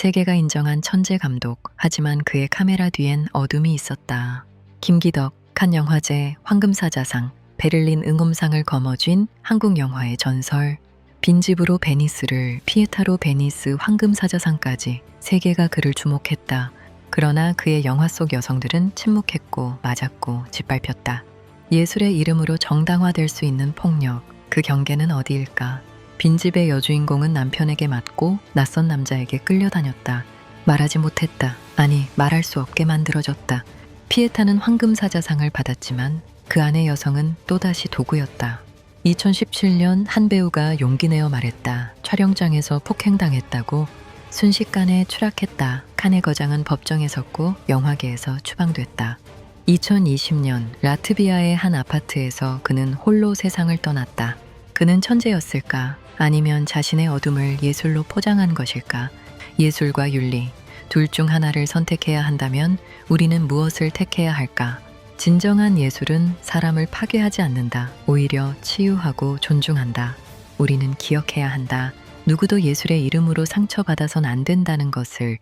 세계가 인정한 천재 감독. 하지만 그의 카메라 뒤엔 어둠이 있었다. 김기덕, 칸 영화제, 황금사자상, 베를린 응엄상을 거머쥔 한국 영화의 전설. 빈집으로 베니스를 피에타로 베니스 황금사자상까지 세계가 그를 주목했다. 그러나 그의 영화 속 여성들은 침묵했고 맞았고 짓밟혔다. 예술의 이름으로 정당화될 수 있는 폭력. 그 경계는 어디일까? 빈집의 여주인공은 남편에게 맞고 낯선 남자에게 끌려다녔다. 말하지 못했다. 아니, 말할 수 없게 만들어졌다. 피에타는 황금사자상을 받았지만 그 안의 여성은 또다시 도구였다. 2017년 한 배우가 용기 내어 말했다. 촬영장에서 폭행당했다고 순식간에 추락했다. 칸의 거장은 법정에 섰고 영화계에서 추방됐다. 2020년 라트비아의 한 아파트에서 그는 홀로 세상을 떠났다. 그는 천재였을까? 아니면 자신의 어둠을 예술로 포장한 것일까? 예술과 윤리, 둘 중 하나를 선택해야 한다면 우리는 무엇을 택해야 할까? 진정한 예술은 사람을 파괴하지 않는다. 오히려 치유하고 존중한다. 우리는 기억해야 한다. 누구도 예술의 이름으로 상처받아선 안 된다는 것을